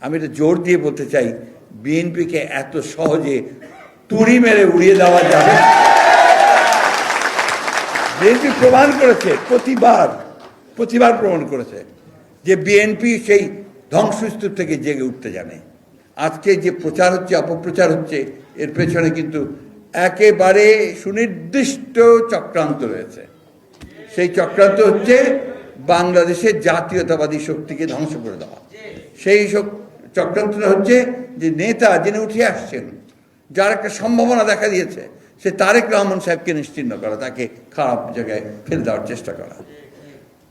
আমি এটা জোর দিয়ে বলতে চাই, বিএনপিকে এত সহজে তুড়ি মেরে উড়িয়ে দেওয়া যাবে বিএনপি প্রমাণ করেছে, প্রতিবার প্রতিবার প্রমাণ করেছে যে বিএনপি সেই ধ্বংসস্তূপ থেকে জেগে উঠতে জানে। আজকে যে প্রচার হচ্ছে, অপপ্রচার হচ্ছে, এর পেছনে কিন্তু একেবারে সুনির্দিষ্ট চক্রান্ত রয়েছে। সেই চক্রান্ত হচ্ছে বাংলাদেশের জাতীয়তাবাদী শক্তিকে ধ্বংস করে দেওয়া। সেই শক- চক্রান্তটা হচ্ছে যে নেতা যিনি উঠে আসছেন, যার একটা সম্ভাবনা দেখা দিয়েছে, সে তারেক রহমান সাহেবকে নিশ্চিন্ন করা, তাকে খারাপ জায়গায় ফেলে দেওয়ার চেষ্টা করা।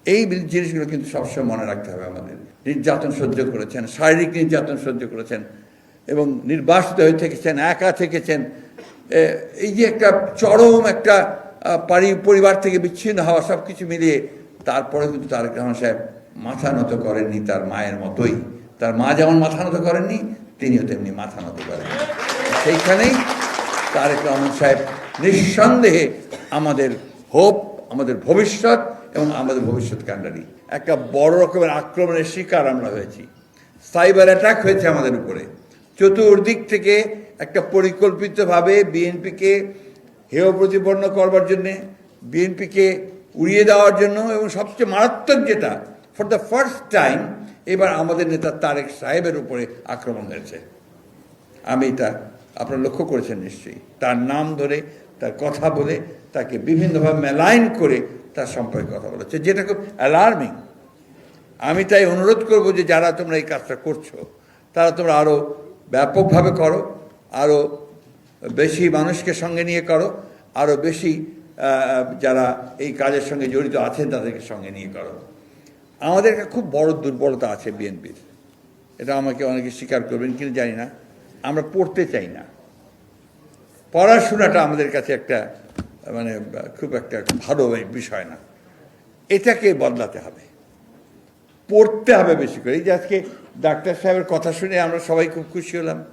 এই জিনিসগুলো কিন্তু সবসময় মনে রাখতে হবে আমাদের। নির্যাতন সহ্য করেছেন, শারীরিক নির্যাতন সহ্য করেছেন, এবং নির্বাসিত হয়ে থেকেছেন, একা থেকেছেন। এই যে একটা চরম একটা পরিবার থেকে বিচ্ছিন্ন হওয়া সব কিছু মিলিয়ে তারপরে কিন্তু তারেক রহমান সাহেব মাথা নত করেননি তার মায়ের মতোই। তার মা যেমন মাথা নত করেননি, তিনিও তেমনি মাথা নত করেন। সেইখানেই তারেক রহমান সাহেব নিঃসন্দেহে আমাদের হোপ, আমাদের ভবিষ্যৎ এবং আমাদের ভবিষ্যৎ কাণ্ডারি। একটা বড় রকমের আক্রমণের শিকার আমরা হয়েছি। সাইবার অ্যাটাক হয়েছে আমাদের উপরে। চতুর্দিক থেকে একটা পরিকল্পিতভাবে বিএনপিকে হেয় প্রতিপন্ন করবার জন্যে, বিএনপিকে উড়িয়ে দেওয়ার জন্য এবং সবচেয়ে মারাত্মক যেটা ফর দ্য ফার্স্ট টাইম এবার আমাদের নেতা তারেক সাহেবের উপরে আক্রমণ হয়েছে। আমি এটা আপনারা লক্ষ্য করেছেন নিশ্চয়ই। তার নাম ধরে, তার কথা বলে, তাকে বিভিন্নভাবে মেলাইন করে তার সম্পর্কে কথা বলেছে যেটা খুব অ্যালার্মিং আমি তাই অনুরোধ করব যে যারা তোমরা এই কাজটা করছ, তারা তোমরা আরও ব্যাপকভাবে করো আরও বেশি মানুষকে সঙ্গে নিয়ে করো আরও বেশি যারা এই কাজের সঙ্গে জড়িত আছেন তাদেরকে সঙ্গে নিয়ে করো। আমাদের একটা খুব বড় দুর্বলতা আছে বিএনপির। এটা আমাকে অনেকে স্বীকার করবেন কিন্তু জানি না। আমরা পড়তে চাই না। পড়াশোনাটা আমাদের কাছে একটা মানে খুব একটা ভালো বিষয় না। এটাকে বদলাতে হবে। পড়তে হবে বেশি করে। এই যে আজকে ডাক্তার সাহেবের কথা শুনে আমরা সবাই খুব খুশি হলাম।